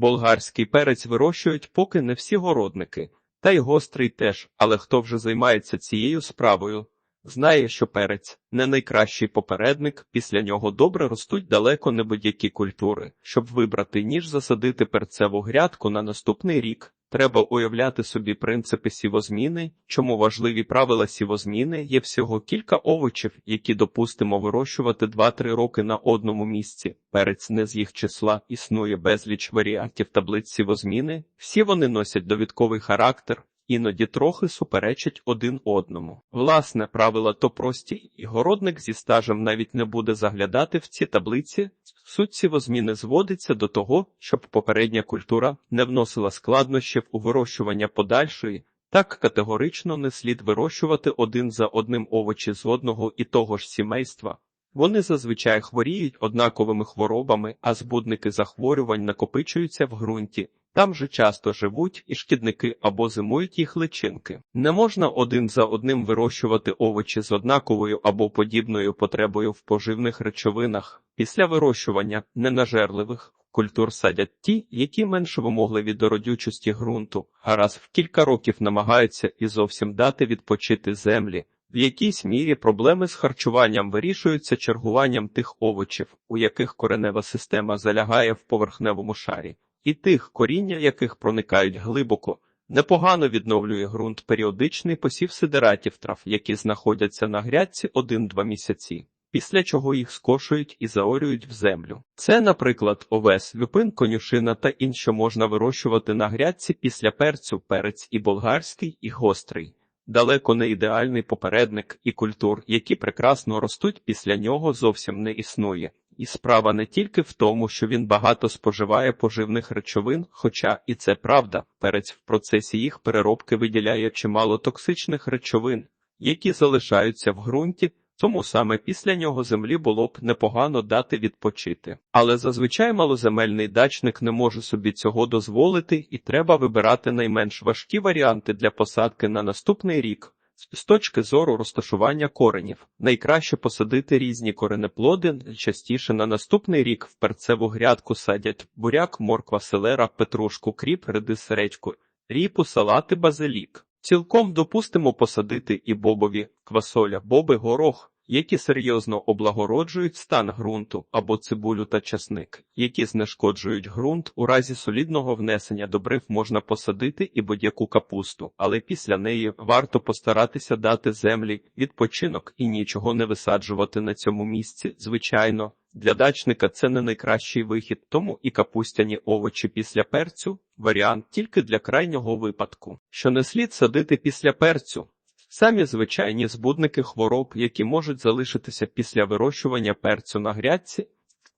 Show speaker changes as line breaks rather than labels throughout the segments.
Болгарський перець вирощують поки не всі городники, та й гострий теж, але хто вже займається цією справою, знає, що перець не найкращий попередник, після нього добре ростуть далеко не будь-які культури. Щоб вибрати ніж засадити перцеву грядку на наступний рік. Треба уявляти собі принципи сівозміни, чому важливі правила сівозміни є всього кілька овочів, які допустимо вирощувати 2-3 роки на одному місці. Перець не з їх числа існує безліч варіантів таблиць сівозміни. Всі вони носять довідковий характер, іноді трохи суперечать один одному. Власне, правила то прості, і городник зі стажем навіть не буде заглядати в ці таблиці. Суть сівозміни зводиться до того, щоб попередня культура не вносила складнощів у вирощування подальшої. Так категорично не слід вирощувати один за одним овочі з одного і того ж сімейства. Вони зазвичай хворіють однаковими хворобами, а збудники захворювань накопичуються в ґрунті. Там же часто живуть і шкідники або зимують їх личинки. Не можна один за одним вирощувати овочі з однаковою або подібною потребою в поживних речовинах. Після вирощування ненажерливих культур садять ті, які менш вимогливі до родючості ґрунту, а раз в кілька років намагаються і зовсім дати відпочити землі. В якійсь мірі проблеми з харчуванням вирішуються чергуванням тих овочів, у яких коренева система залягає в поверхневому шарі, і тих, коріння яких проникають глибоко. Непогано відновлює ґрунт періодичний посів сидератів трав, які знаходяться на грядці 1-2 місяці, після чого їх скошують і заорюють в землю. Це, наприклад, овес, люпин, конюшина та інше можна вирощувати на грядці після перцю, перець і болгарський, і гострий. Далеко не ідеальний попередник і культур, які прекрасно ростуть після нього, зовсім не існує. І справа не тільки в тому, що він багато споживає поживних речовин, хоча і це правда, перець в процесі їх переробки виділяє чимало токсичних речовин, які залишаються в ґрунті, тому саме після нього землі було б непогано дати відпочити. Але зазвичай малоземельний дачник не може собі цього дозволити, і треба вибирати найменш важкі варіанти для посадки на наступний рік. З точки зору розташування коренів, найкраще посадити різні коренеплоди, частіше на наступний рік в перцеву грядку садять буряк, морква, селера, петрушку, кріп, редис, редьку, ріпу, салати, базилік. Цілком допустимо посадити і бобові, квасоля, боби, горох, які серйозно облагороджують стан ґрунту, або цибулю та часник, які знешкоджують ґрунт. У разі солідного внесення добрив можна посадити і будь-яку капусту, але після неї варто постаратися дати землі відпочинок і нічого не висаджувати на цьому місці. Звичайно, для дачника це не найкращий вихід, тому і капустяні овочі після перцю варіант тільки для крайнього випадку, що не слід садити після перцю. Самі звичайні збудники хвороб, які можуть залишитися після вирощування перцю на грядці,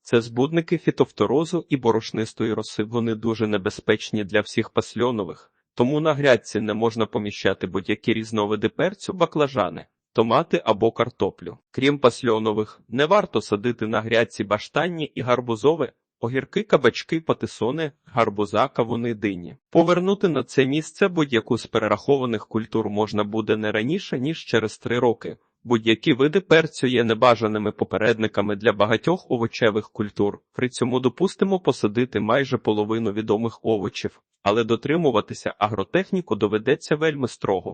це збудники фітофторозу і борошнистої роси. Вони дуже небезпечні для всіх пасльонових, тому на грядці не можна поміщати будь-які різновиди перцю, баклажани, томати або картоплю. Крім пасльонових, не варто садити на грядці баштанні і гарбузове. Огірки, кабачки, патисони, гарбуза, кавуни, дині. Повернути на це місце будь-яку з перерахованих культур можна буде не раніше, ніж через три роки. Будь-які види перцю є небажаними попередниками для багатьох овочевих культур. При цьому допустимо посадити майже половину відомих овочів, але дотримуватися агротехніку доведеться вельми строго.